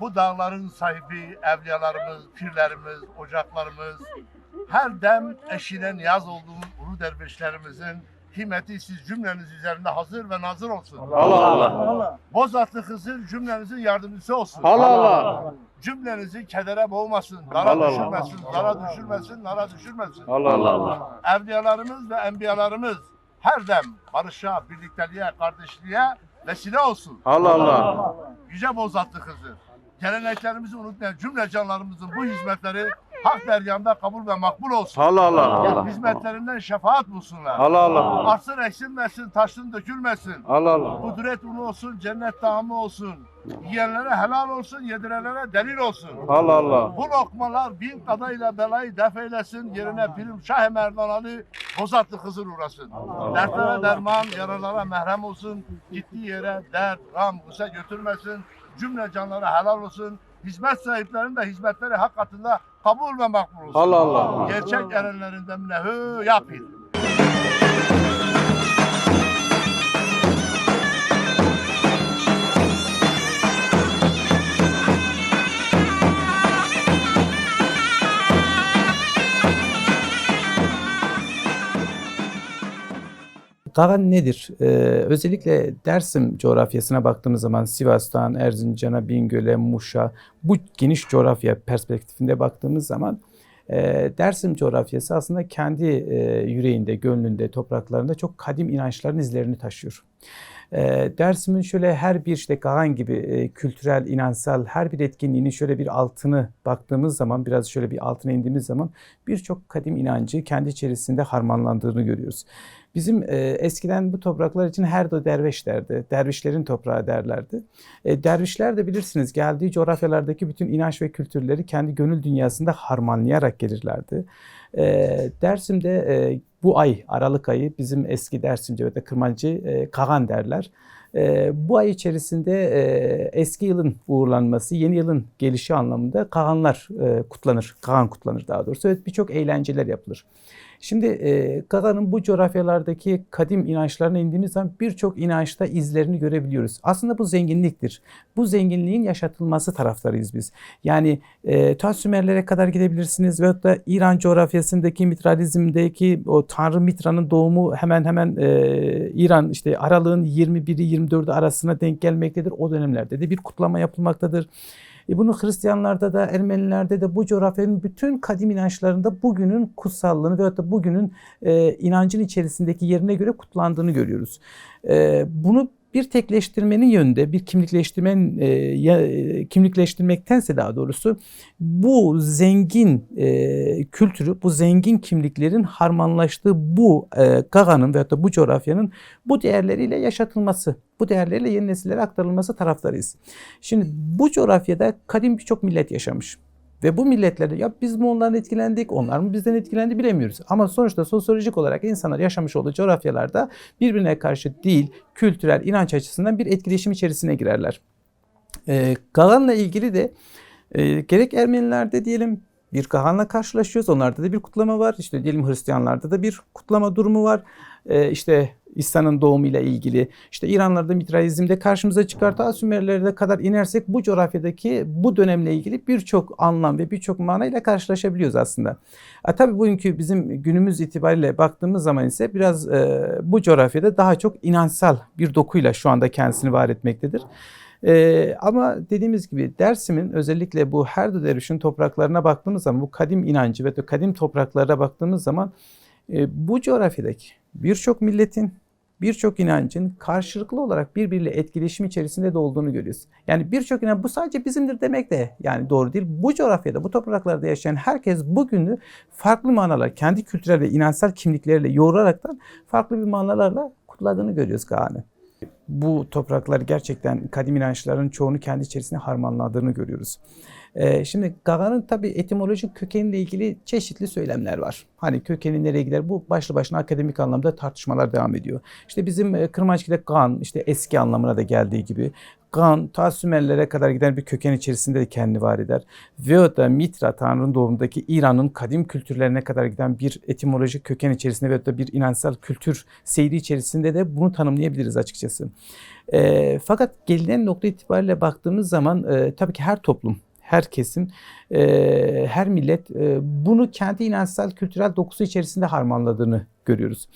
bu dağların sahibi evliyalarımız, pirlerimiz, ocaklarımız, her dem eşine niyaz olduğumuz ulu dervişlerimizin himmeti siz cümleniz üzerinde hazır ve nazır olsun. Allah Allah. Bozatlı Hızır cümlenizin yardımcısı olsun. Allah Allah. Cümlenizi kedere boğmasın, dara Allah Allah. düşürmesin, dara düşürmesin, nara düşürmesin. Allah Allah. Evliyalarımız ve enbiyalarımız her dem barışa, birlikteliğe, kardeşliğe vesile olsun. Allah Allah. Yüce Bozatlı Hızır. Geleneklerimizi unutmayan cümle canlarımızın bu hizmetleri hak deryanda kabul ve makbul olsun. Allah Allah. Hizmetlerinden şefaat bulsunlar. Allah Allah. Artsın eksilmesin, taşsın dökülmesin. Allah Allah. Kudret unu olsun, cennet tamı olsun. Yiyenlere helal olsun, yedirenlere delil olsun. Allah Allah. Bu lokmalar bin kadayla belayı def eylesin. Yerine Pirim Şah Merdan Ali Bozatlı Hızır uğrasın. Dertlere derman, yaralara merhem olsun. Gittiği yere dert, gam, guse götürmesin. Cümle canlara helal olsun. Hizmet sahiplerinin de hizmetleri hak katında kabul ve makbul olsun. Allah Allah. Gerçek erenlerinden minehü yapın. Kagan nedir? Ee, özellikle Dersim coğrafyasına baktığımız zaman Sivas'tan Erzincan'a, Bingöl'e, Muş'a bu geniş coğrafya perspektifinde baktığımız zaman e, Dersim coğrafyası aslında kendi e, yüreğinde, gönlünde, topraklarında çok kadim inançların izlerini taşıyor. E, Dersim'in şöyle her bir işte Kagan gibi e, kültürel, inansal her bir etkinliğinin şöyle bir altını baktığımız zaman, biraz şöyle bir altına indiğimiz zaman birçok kadim inancı kendi içerisinde harmanlandığını görüyoruz. Bizim e, eskiden bu topraklar için herdo derviş derdi. Dervişlerin toprağı derlerdi. E, dervişler de bilirsiniz geldiği coğrafyalardaki bütün inanç ve kültürleri kendi gönül dünyasında harmanlayarak gelirlerdi. E, Dersim'de e, bu ay, Aralık ayı bizim eski Dersimce ve de Kırmancı e, Kagan derler. E, bu ay içerisinde e, eski yılın uğurlanması, yeni yılın gelişi anlamında Kaganlar e, kutlanır. Kagan kutlanır daha doğrusu. Evet birçok eğlenceler yapılır. Şimdi e, Gaga'nın bu coğrafyalardaki kadim inançlarına indiğimiz zaman birçok inançta izlerini görebiliyoruz. Aslında bu zenginliktir. Bu zenginliğin yaşatılması taraftarıyız biz. Yani e, ta kadar gidebilirsiniz veyahut da İran coğrafyasındaki mitralizmdeki o Tanrı Mitra'nın doğumu hemen hemen e, İran işte aralığın 21'i 24'ü arasına denk gelmektedir. O dönemlerde de bir kutlama yapılmaktadır. E bunu Hristiyanlarda da Ermenilerde de bu coğrafyanın bütün kadim inançlarında bugünün kutsallığını veyahut da bugünün e, inancın içerisindeki yerine göre kutlandığını görüyoruz. E, bunu bir tekleştirmenin yönünde, bir kimlikleştirmenin, e, ya, e, kimlikleştirmektense daha doğrusu bu zengin e, kültürü, bu zengin kimliklerin harmanlaştığı bu e, Gaga'nın veyahut da bu coğrafyanın bu değerleriyle yaşatılması, bu değerleriyle yeni nesillere aktarılması taraftarıyız. Şimdi bu coğrafyada kadim birçok millet yaşamış. Ve bu milletlerde ya biz mi onlardan etkilendik, onlar mı bizden etkilendi bilemiyoruz. Ama sonuçta sosyolojik olarak insanlar yaşamış olduğu coğrafyalarda birbirine karşı dil, kültürel, inanç açısından bir etkileşim içerisine girerler. E, Galan'la ilgili de e, gerek Ermenilerde diyelim bir Kahan'la karşılaşıyoruz. Onlarda da bir kutlama var. İşte diyelim Hristiyanlarda da bir kutlama durumu var. E, işte İsa'nın doğumuyla ilgili. İşte İranlarda mitralizmde karşımıza çıkar. Ta Sümerlere kadar inersek bu coğrafyadaki bu dönemle ilgili birçok anlam ve birçok manayla karşılaşabiliyoruz aslında. E, tabii bugünkü bizim günümüz itibariyle baktığımız zaman ise biraz e, bu coğrafyada daha çok inansal bir dokuyla şu anda kendisini var etmektedir. Ee, ama dediğimiz gibi Dersim'in özellikle bu Herdo Derviş'in topraklarına baktığımız zaman bu kadim inancı ve kadim topraklara baktığımız zaman e, bu coğrafyadaki birçok milletin birçok inancın karşılıklı olarak birbiriyle etkileşim içerisinde de olduğunu görüyoruz. Yani birçok inanç bu sadece bizimdir demek de yani doğru değil. Bu coğrafyada, bu topraklarda yaşayan herkes bugünü farklı manalar, kendi kültürel ve inansal kimlikleriyle yoğuraraktan farklı bir manalarla kutladığını görüyoruz Kaan'ı bu topraklar gerçekten kadim inançların çoğunu kendi içerisinde harmanladığını görüyoruz. Ee, şimdi Gaga'nın tabii etimolojik kökeniyle ilgili çeşitli söylemler var. Hani kökeni nereye gider bu başlı başına akademik anlamda tartışmalar devam ediyor. İşte bizim e, Kırmançki'de Gan işte eski anlamına da geldiği gibi Gan, ta Sümerlere kadar giden bir köken içerisinde de kendini var eder. Veyahut da Mitra, Tanrı'nın doğumundaki İran'ın kadim kültürlerine kadar giden bir etimolojik köken içerisinde veyahut da bir inançsal kültür seyri içerisinde de bunu tanımlayabiliriz açıkçası. E, fakat gelinen nokta itibariyle baktığımız zaman e, tabii ki her toplum, her kesim, e, her millet e, bunu kendi inançsal kültürel dokusu içerisinde harmanladığını görüyoruz.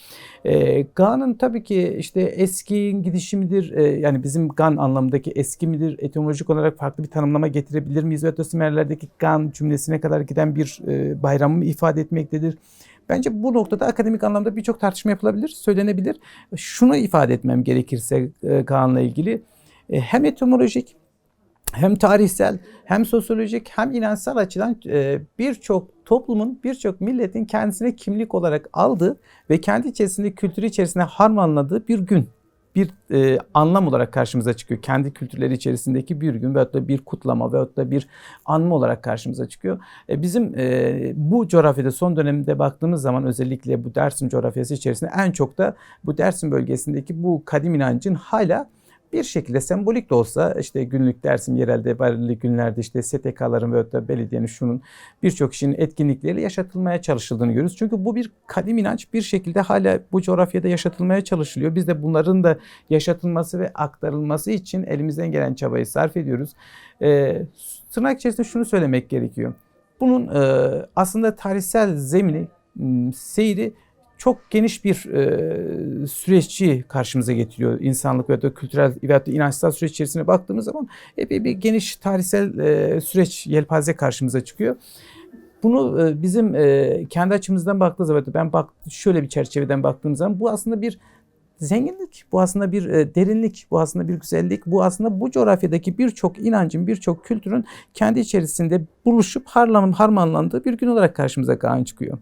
E, Gan'ın tabii ki işte eski gidişi midir, e, yani bizim Gan anlamındaki eski midir, etimolojik olarak farklı bir tanımlama getirebilir miyiz? Ve Sümerlerdeki Gan cümlesine kadar giden bir e, bayramı mı ifade etmektedir? Bence bu noktada akademik anlamda birçok tartışma yapılabilir, söylenebilir. Şunu ifade etmem gerekirse e, Kaan'la ilgili e, hem etimolojik hem tarihsel hem sosyolojik hem inançsal açıdan e, birçok toplumun, birçok milletin kendisine kimlik olarak aldığı ve kendi içerisinde kültürü içerisinde harmanladığı bir gün. Bir e, anlam olarak karşımıza çıkıyor. Kendi kültürleri içerisindeki bir gün veyahut da bir kutlama veyahut da bir anma olarak karşımıza çıkıyor. E, bizim e, bu coğrafyada son dönemde baktığımız zaman özellikle bu Dersim coğrafyası içerisinde en çok da bu Dersim bölgesindeki bu kadim inancın hala bir şekilde sembolik de olsa işte günlük dersim yerelde belirli günlerde işte STK'ların ve da belediyenin şunun birçok kişinin etkinlikleriyle yaşatılmaya çalışıldığını görüyoruz. Çünkü bu bir kadim inanç bir şekilde hala bu coğrafyada yaşatılmaya çalışılıyor. Biz de bunların da yaşatılması ve aktarılması için elimizden gelen çabayı sarf ediyoruz. Ee, tırnak içerisinde şunu söylemek gerekiyor. Bunun e, aslında tarihsel zemini, seyri çok geniş bir e, süreççi karşımıza getiriyor. İnsanlık ve da kültürel ve da inançsal süreç içerisine baktığımız zaman epey bir geniş tarihsel e, süreç yelpaze karşımıza çıkıyor. Bunu e, bizim e, kendi açımızdan baktığımız zaman ben bak şöyle bir çerçeveden baktığım zaman bu aslında bir zenginlik, bu aslında bir e, derinlik, bu aslında bir güzellik, bu aslında bu coğrafyadaki birçok inancın, birçok kültürün kendi içerisinde buluşup harmanlandığı bir gün olarak karşımıza Kaan çıkıyor.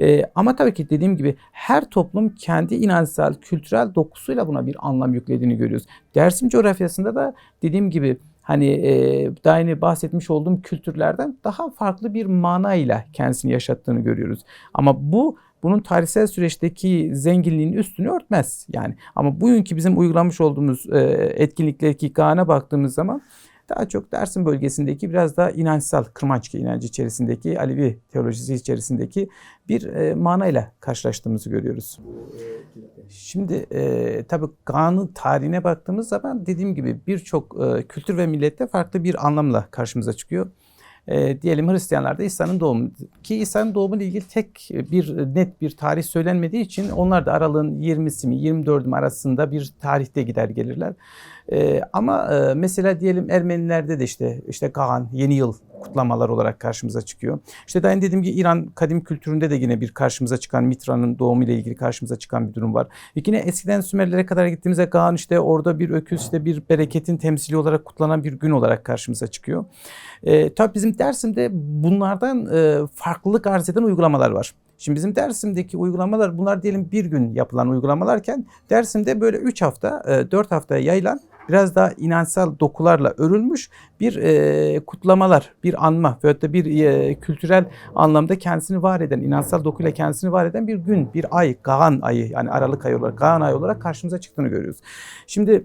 E, ama tabii ki dediğim gibi her toplum kendi inançsal, kültürel dokusuyla buna bir anlam yüklediğini görüyoruz. Dersim coğrafyasında da dediğim gibi hani e, daha yeni bahsetmiş olduğum kültürlerden daha farklı bir manayla kendisini yaşattığını görüyoruz. Ama bu bunun tarihsel süreçteki zenginliğin üstünü örtmez yani. Ama bugünkü bizim uygulamış olduğumuz e, etkinliklerdeki Kaan'a baktığımız zaman daha çok Dersim bölgesindeki biraz daha inançsal Kırmançki inancı içerisindeki Alevi teolojisi içerisindeki bir e, manayla karşılaştığımızı görüyoruz. Şimdi e, tabii Kaan'ın tarihine baktığımız zaman dediğim gibi birçok e, kültür ve millette farklı bir anlamla karşımıza çıkıyor. E, diyelim Hristiyanlarda İsa'nın doğumu ki İsa'nın doğumu ile ilgili tek bir net bir tarih söylenmediği için onlar da aralığın 20'si mi 24 mi arasında bir tarihte gider gelirler. E, ama e, mesela diyelim Ermenilerde de işte işte Kaan yeni yıl kutlamalar olarak karşımıza çıkıyor. İşte daha dediğim gibi İran kadim kültüründe de yine bir karşımıza çıkan Mitra'nın doğumu ile ilgili karşımıza çıkan bir durum var. Yine eskiden Sümerlere kadar gittiğimizde Kaan işte orada bir öküz işte bir bereketin temsili olarak kutlanan bir gün olarak karşımıza çıkıyor. E, tabii bizim Dersim'de bunlardan e, farklılık arz eden uygulamalar var. Şimdi bizim Dersim'deki uygulamalar bunlar diyelim bir gün yapılan uygulamalarken Dersim'de böyle 3 hafta, 4 haftaya yayılan biraz daha inançsal dokularla örülmüş bir e, kutlamalar, bir anma veyahut da bir e, kültürel anlamda kendisini var eden, inançsal dokuyla kendisini var eden bir gün, bir ay, Kaan ayı yani Aralık ayı olarak, Kaan ayı olarak karşımıza çıktığını görüyoruz. Şimdi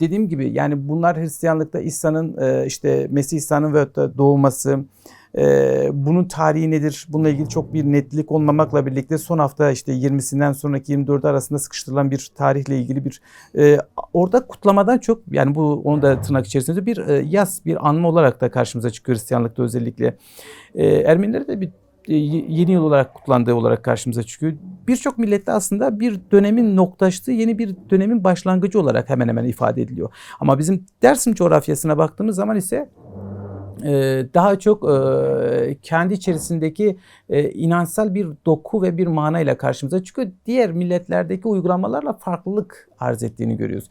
dediğim gibi yani bunlar Hristiyanlıkta İsa'nın e, işte Mesih İsa'nın veyahut da doğması, ee, bunun tarihi nedir? Bununla ilgili çok bir netlik olmamakla birlikte son hafta işte 20'sinden sonraki 24 arasında sıkıştırılan bir tarihle ilgili bir e, orada kutlamadan çok yani bu onu da tırnak içerisinde bir e, yaz bir anma olarak da karşımıza çıkıyor Hristiyanlıkta özellikle. E, Ermenilerde de bir e, yeni yıl olarak kutlandığı olarak karşımıza çıkıyor. Birçok millette aslında bir dönemin noktaştığı yeni bir dönemin başlangıcı olarak hemen hemen ifade ediliyor. Ama bizim Dersim coğrafyasına baktığımız zaman ise daha çok e, kendi içerisindeki e, inançsal bir doku ve bir manayla karşımıza çıkıyor. Diğer milletlerdeki uygulamalarla farklılık arz ettiğini görüyoruz.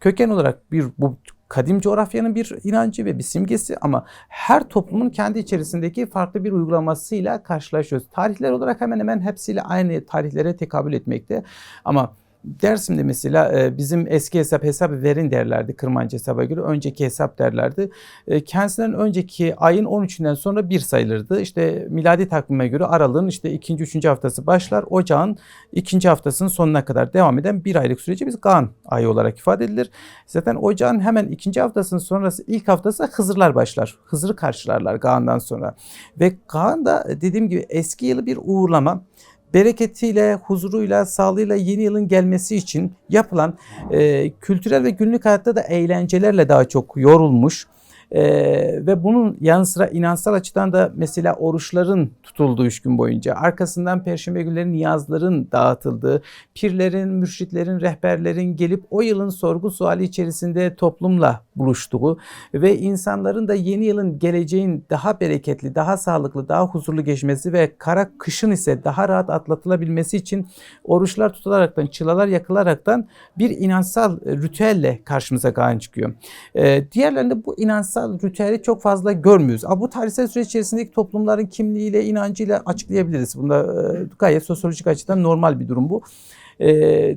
Köken olarak bir bu kadim coğrafyanın bir inancı ve bir simgesi ama her toplumun kendi içerisindeki farklı bir uygulamasıyla karşılaşıyoruz. Tarihler olarak hemen hemen hepsiyle aynı tarihlere tekabül etmekte ama Dersim'de mesela e, bizim eski hesap hesap verin derlerdi Kırmancı hesaba göre. Önceki hesap derlerdi. E, Kendisinden önceki ayın 13'ünden sonra bir sayılırdı. İşte miladi takvime göre aralığın işte ikinci, üçüncü haftası başlar. Ocağın ikinci haftasının sonuna kadar devam eden bir aylık süreci biz Kaan ayı olarak ifade edilir. Zaten ocağın hemen ikinci haftasının sonrası ilk haftası Hızırlar başlar. Hızır'ı karşılarlar Kaan'dan sonra. Ve Kaan da dediğim gibi eski yılı bir uğurlama bereketiyle, huzuruyla, sağlığıyla yeni yılın gelmesi için yapılan e, kültürel ve günlük hayatta da eğlencelerle daha çok yorulmuş. E, ve bunun yanı sıra inansal açıdan da mesela oruçların tutulduğu üç gün boyunca, arkasından perşembe günleri niyazların dağıtıldığı, pirlerin, mürşitlerin, rehberlerin gelip o yılın sorgu suali içerisinde toplumla buluştuğu ve insanların da yeni yılın geleceğin daha bereketli, daha sağlıklı, daha huzurlu geçmesi ve kara kışın ise daha rahat atlatılabilmesi için oruçlar tutularaktan, çılalar yakılaraktan bir inansal e, ritüelle karşımıza çıkıyor. Ee, diğerlerinde bu inansal ritüeli çok fazla görmüyoruz. Ama bu tarihsel süreç içerisindeki toplumların kimliğiyle, inancıyla açıklayabiliriz. Bunda e, gayet sosyolojik açıdan normal bir durum bu. E,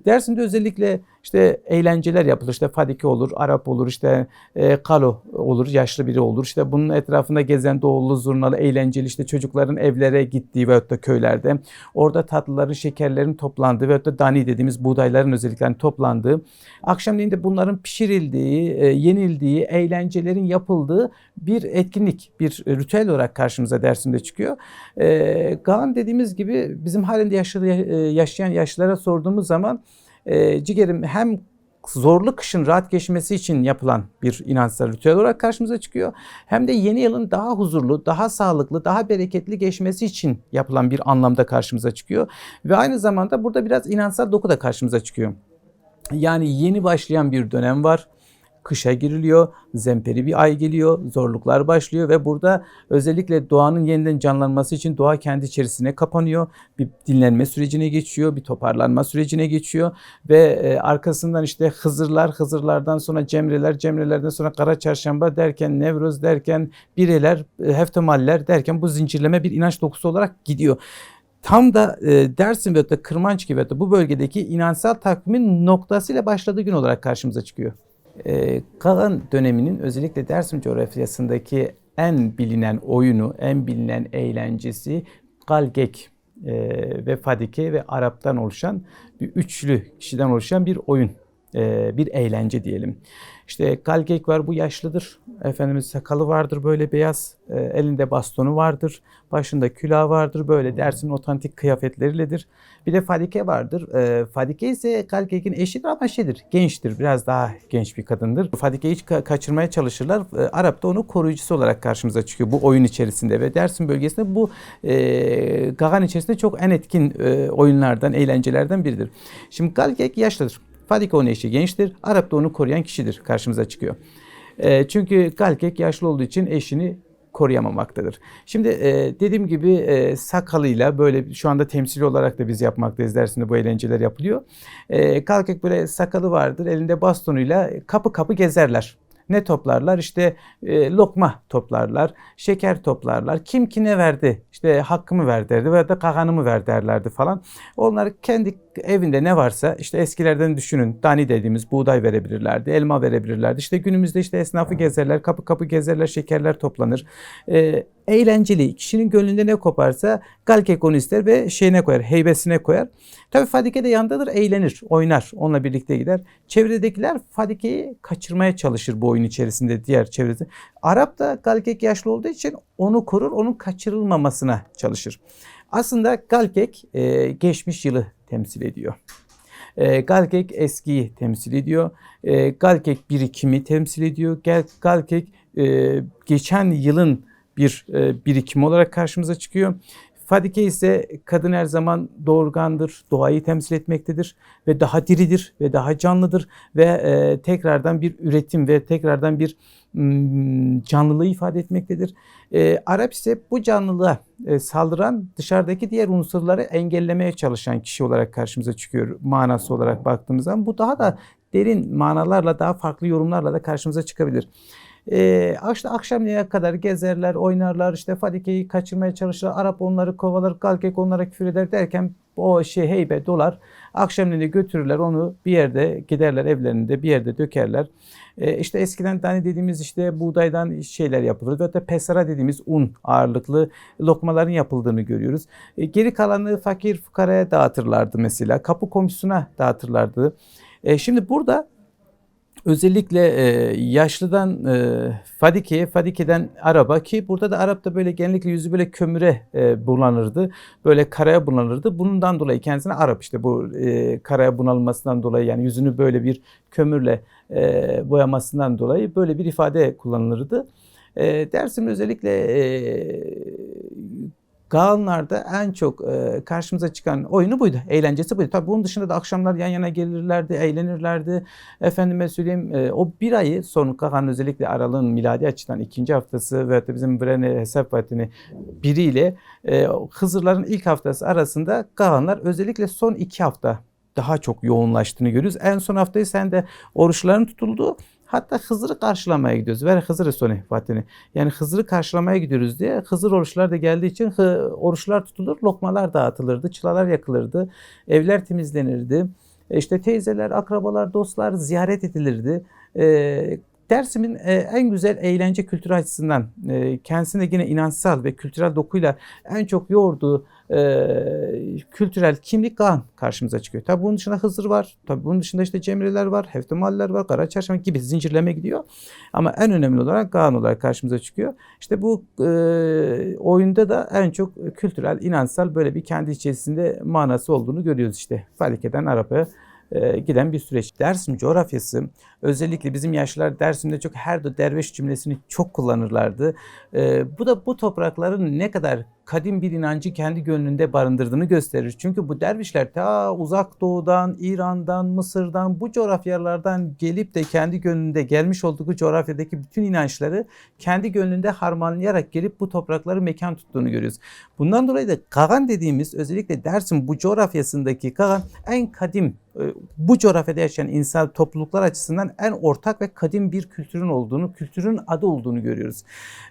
Dersim'de özellikle işte eğlenceler yapılır. İşte Fadike olur, Arap olur, işte e, Kalo olur, yaşlı biri olur. İşte bunun etrafında gezen doğulu, zurnalı, eğlenceli işte çocukların evlere gittiği veyahut da köylerde. Orada tatlıların, şekerlerin toplandığı veyahut da dani dediğimiz buğdayların özellikle toplandığı. Akşamleyin de bunların pişirildiği, e, yenildiği, eğlencelerin yapıldığı bir etkinlik, bir ritüel olarak karşımıza Dersim'de çıkıyor. E, Gaan dediğimiz gibi bizim halinde yaşlı, e, yaşayan yaşlılara sorduğumuz zaman e, ciğerim hem zorlu kışın rahat geçmesi için yapılan bir inançsal ritüel olarak karşımıza çıkıyor. Hem de yeni yılın daha huzurlu, daha sağlıklı, daha bereketli geçmesi için yapılan bir anlamda karşımıza çıkıyor. Ve aynı zamanda burada biraz inançsal doku da karşımıza çıkıyor. Yani yeni başlayan bir dönem var kışa giriliyor, zemperi bir ay geliyor, zorluklar başlıyor ve burada özellikle doğanın yeniden canlanması için doğa kendi içerisine kapanıyor. Bir dinlenme sürecine geçiyor, bir toparlanma sürecine geçiyor ve e, arkasından işte Hızırlar, Hızırlardan sonra Cemreler, Cemrelerden sonra Kara Çarşamba derken Nevroz derken Bireler, e, Heftemaller derken bu zincirleme bir inanç dokusu olarak gidiyor. Tam da e, Dersim ve da Kırmanç gibi bu bölgedeki inançsal takvimin noktasıyla başladığı gün olarak karşımıza çıkıyor. E, döneminin özellikle Dersim coğrafyasındaki en bilinen oyunu, en bilinen eğlencesi Galgek e, ve Fadike ve Arap'tan oluşan bir üçlü kişiden oluşan bir oyun, bir eğlence diyelim. İşte Galgek var bu yaşlıdır. Efendimiz sakalı vardır böyle beyaz. E, elinde bastonu vardır. Başında külahı vardır. Böyle Dersim'in otantik kıyafetleriledir. Bir de Fadike vardır. E, Fadike ise Galgek'in eşidir ama şeydir. Gençtir. Biraz daha genç bir kadındır. Fadike'yi hiç ka- kaçırmaya çalışırlar. E, Arap da onu koruyucusu olarak karşımıza çıkıyor bu oyun içerisinde ve Dersim bölgesinde bu e, Gagan içerisinde çok en etkin e, oyunlardan, eğlencelerden biridir. Şimdi Galgek yaşlıdır. Fadike onun eşi gençtir. Arap da onu koruyan kişidir karşımıza çıkıyor. E, çünkü Galkek yaşlı olduğu için eşini koruyamamaktadır. Şimdi e, dediğim gibi e, sakalıyla böyle şu anda temsili olarak da biz yapmaktayız dersinde bu eğlenceler yapılıyor. E, Galkek böyle sakalı vardır elinde bastonuyla kapı kapı gezerler. Ne toplarlar? İşte e, lokma toplarlar, şeker toplarlar. Kim kine verdi? İşte hakkımı ver derdi veya da kaganımı ver derlerdi falan. Onlar kendi evinde ne varsa işte eskilerden düşünün. Dani dediğimiz buğday verebilirlerdi, elma verebilirlerdi. İşte günümüzde işte esnafı gezerler, kapı kapı gezerler, şekerler toplanır. E, eğlenceli. Kişinin gönlünde ne koparsa galkek onu ister ve şeyine koyar, heybesine koyar. Tabii Fadike de yandadır, eğlenir, oynar. Onunla birlikte gider. Çevredekiler Fadike'yi kaçırmaya çalışır bu oyun içerisinde diğer çevresi. Arap da Galkek yaşlı olduğu için onu korur, onun kaçırılmamasına çalışır. Aslında Galkek e, geçmiş yılı temsil ediyor. E, Galkek eskiyi temsil ediyor. E, Galkek birikimi temsil ediyor. Gal- Galkek e, geçen yılın bir e, birikimi olarak karşımıza çıkıyor. Fadike ise kadın her zaman doğurgandır, doğayı temsil etmektedir ve daha diridir ve daha canlıdır ve e, tekrardan bir üretim ve tekrardan bir mm, canlılığı ifade etmektedir. E, Arap ise bu canlılığa e, saldıran dışarıdaki diğer unsurları engellemeye çalışan kişi olarak karşımıza çıkıyor manası olarak baktığımız zaman. Bu daha da derin manalarla daha farklı yorumlarla da karşımıza çıkabilir. Ee, işte akşamleyin kadar gezerler, oynarlar, işte Fadike'yi kaçırmaya çalışırlar. Arap onları kovalar, Galkek onlara küfür eder derken o şey heybe dolar. Akşamleyin götürürler onu bir yerde giderler evlerinde bir yerde dökerler. E, işte eskiden tane dediğimiz işte buğdaydan şeyler yapılır. Da pesara dediğimiz un ağırlıklı lokmaların yapıldığını görüyoruz. E, geri kalanı fakir fukaraya dağıtırlardı mesela. Kapı komşusuna dağıtırlardı. E, şimdi burada özellikle e, yaşlıdan e, Fadike'ye, Fadike'den Arap'a ki burada da Arap da böyle genellikle yüzü böyle kömüre e, bulanırdı. Böyle karaya bulanırdı. Bundan dolayı kendisine Arap işte bu e, karaya bunalmasından dolayı yani yüzünü böyle bir kömürle e, boyamasından dolayı böyle bir ifade kullanılırdı. E, Dersim özellikle e, Galanlarda en çok e, karşımıza çıkan oyunu buydu. Eğlencesi buydu. Tabii bunun dışında da akşamlar yan yana gelirlerdi, eğlenirlerdi. Efendime söyleyeyim e, o bir ayı son Galan özellikle Aralık'ın miladi açıdan ikinci haftası ve de bizim Brene hesap vaktini biriyle e, Hızırların ilk haftası arasında Galanlar özellikle son iki hafta daha çok yoğunlaştığını görüyoruz. En son haftayı sen de oruçların tutulduğu Hatta Hızır'ı karşılamaya gidiyoruz. Ver Hızır'ı sonu Fatih'ini. Yani Hızır'ı karşılamaya gidiyoruz diye Hızır oruçlar da geldiği için oruçlar tutulur, lokmalar dağıtılırdı, çılalar yakılırdı, evler temizlenirdi. E İşte teyzeler, akrabalar, dostlar ziyaret edilirdi. E, Dersim'in e, en güzel eğlence kültürü açısından e, kendisine yine inançsal ve kültürel dokuyla en çok yoğurduğu e, kültürel kimlik Kaan karşımıza çıkıyor. Tabi bunun dışında Hızır var. Tabi bunun dışında işte Cemreler var, Heftimaller var, Kara Çarşamba gibi zincirleme gidiyor. Ama en önemli olarak Kaan olarak karşımıza çıkıyor. İşte bu e, oyunda da en çok kültürel, inançsal böyle bir kendi içerisinde manası olduğunu görüyoruz işte. Falike'den Arap'a e, giden bir süreç. Dersim coğrafyası özellikle bizim yaşlılar Dersim'de çok herdo derviş cümlesini çok kullanırlardı. E, bu da bu toprakların ne kadar kadim bir inancı kendi gönlünde barındırdığını gösterir. Çünkü bu dervişler ta uzak doğudan, İran'dan, Mısır'dan bu coğrafyalardan gelip de kendi gönlünde gelmiş olduğu coğrafyadaki bütün inançları kendi gönlünde harmanlayarak gelip bu toprakları mekan tuttuğunu görüyoruz. Bundan dolayı da Kagan dediğimiz özellikle Dersim bu coğrafyasındaki Kagan en kadim bu coğrafyada yaşayan insan topluluklar açısından en ortak ve kadim bir kültürün olduğunu, kültürün adı olduğunu görüyoruz.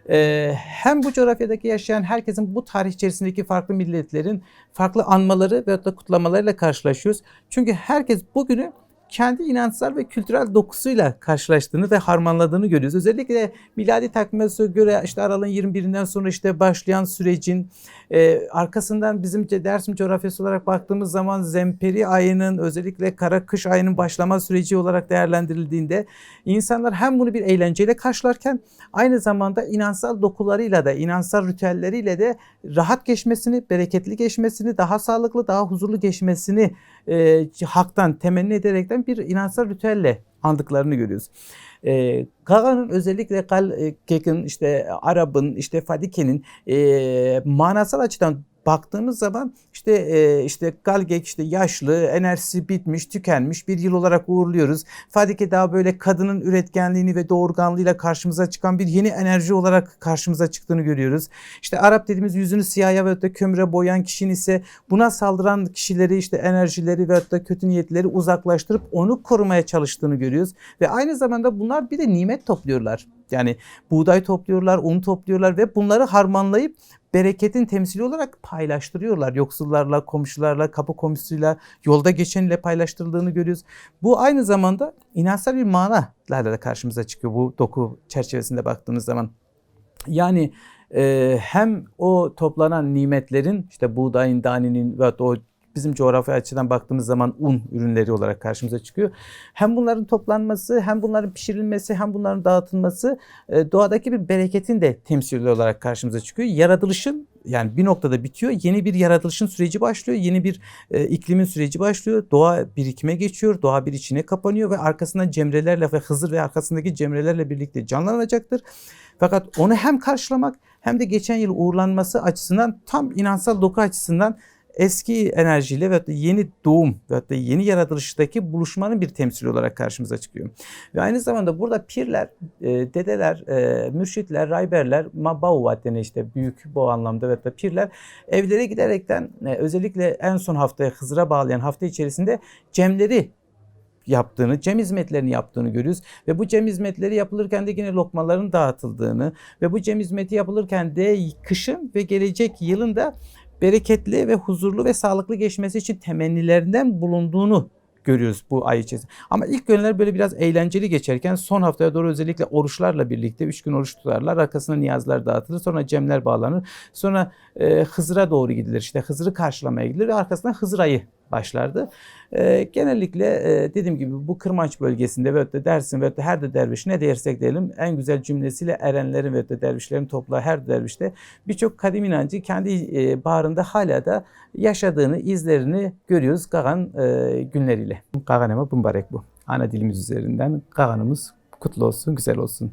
Ee, hem bu coğrafyadaki yaşayan herkesin bu tarih içerisindeki farklı milletlerin farklı anmaları ve da kutlamalarıyla karşılaşıyoruz. Çünkü herkes bugünü kendi inançsal ve kültürel dokusuyla karşılaştığını ve harmanladığını görüyoruz. Özellikle miladi takvime göre işte Aralık'ın 21'inden sonra işte başlayan sürecin e, arkasından bizim Dersim coğrafyası olarak baktığımız zaman Zemperi ayının özellikle kara kış ayının başlama süreci olarak değerlendirildiğinde insanlar hem bunu bir eğlenceyle karşılarken aynı zamanda inançsal dokularıyla da inançsal ritüelleriyle de rahat geçmesini, bereketli geçmesini, daha sağlıklı, daha huzurlu geçmesini e, haktan temenni ederekten bir inançsal ritüelle andıklarını görüyoruz. E, Kaga'nın özellikle Kalkek'in işte Arap'ın işte Fadike'nin e, manasal açıdan baktığımız zaman işte e, işte Galgek işte yaşlı, enerjisi bitmiş, tükenmiş bir yıl olarak uğurluyoruz. Fadike daha böyle kadının üretkenliğini ve doğurganlığıyla karşımıza çıkan bir yeni enerji olarak karşımıza çıktığını görüyoruz. İşte Arap dediğimiz yüzünü siyaha ve da kömüre boyayan kişinin ise buna saldıran kişileri işte enerjileri ve da kötü niyetleri uzaklaştırıp onu korumaya çalıştığını görüyoruz. Ve aynı zamanda bunlar bir de nimet topluyorlar. Yani buğday topluyorlar, un topluyorlar ve bunları harmanlayıp bereketin temsili olarak paylaştırıyorlar. Yoksullarla, komşularla, kapı komşusuyla, yolda geçenle paylaştırıldığını görüyoruz. Bu aynı zamanda inançsal bir manalarla da karşımıza çıkıyor bu doku çerçevesinde baktığımız zaman. Yani e, hem o toplanan nimetlerin işte buğdayın, daninin ve o bizim coğrafya açıdan baktığımız zaman un ürünleri olarak karşımıza çıkıyor. Hem bunların toplanması, hem bunların pişirilmesi, hem bunların dağıtılması e, doğadaki bir bereketin de temsili olarak karşımıza çıkıyor. Yaratılışın yani bir noktada bitiyor. Yeni bir yaratılışın süreci başlıyor. Yeni bir e, iklimin süreci başlıyor. Doğa birikime geçiyor. Doğa bir içine kapanıyor ve arkasından cemrelerle ve Hızır ve arkasındaki cemrelerle birlikte canlanacaktır. Fakat onu hem karşılamak hem de geçen yıl uğurlanması açısından tam inansal doku açısından eski enerjiyle ve yeni doğum ve yeni yaratılıştaki buluşmanın bir temsili olarak karşımıza çıkıyor. Ve aynı zamanda burada pirler, e, dedeler, e, mürşitler, rayberler, mabauvat denen işte büyük bu anlamda ve pirler evlere giderekten e, özellikle en son haftaya Hızır'a bağlayan hafta içerisinde cemleri yaptığını, cem hizmetlerini yaptığını görüyoruz. Ve bu cem hizmetleri yapılırken de yine lokmaların dağıtıldığını ve bu cem hizmeti yapılırken de kışın ve gelecek yılın da bereketli ve huzurlu ve sağlıklı geçmesi için temennilerinden bulunduğunu görüyoruz bu ay içerisinde. Ama ilk günler böyle biraz eğlenceli geçerken son haftaya doğru özellikle oruçlarla birlikte 3 gün oruç tutarlar. Arkasına niyazlar dağıtılır. Sonra cemler bağlanır. Sonra e, Hızır'a doğru gidilir. İşte Hızır'ı karşılamaya gidilir ve arkasından Hızır ayı başlardı. E, genellikle e, dediğim gibi bu Kırmanç bölgesinde ve de Dersim ve de her de derviş ne dersek diyelim en güzel cümlesiyle erenlerin ve de dervişlerin toplağı her dervişte birçok kadim inancı kendi e, bağrında hala da yaşadığını, izlerini görüyoruz Kagan e, günleriyle. Kaganema mübarek bu. Ana dilimiz üzerinden Kaganımız kutlu olsun, güzel olsun.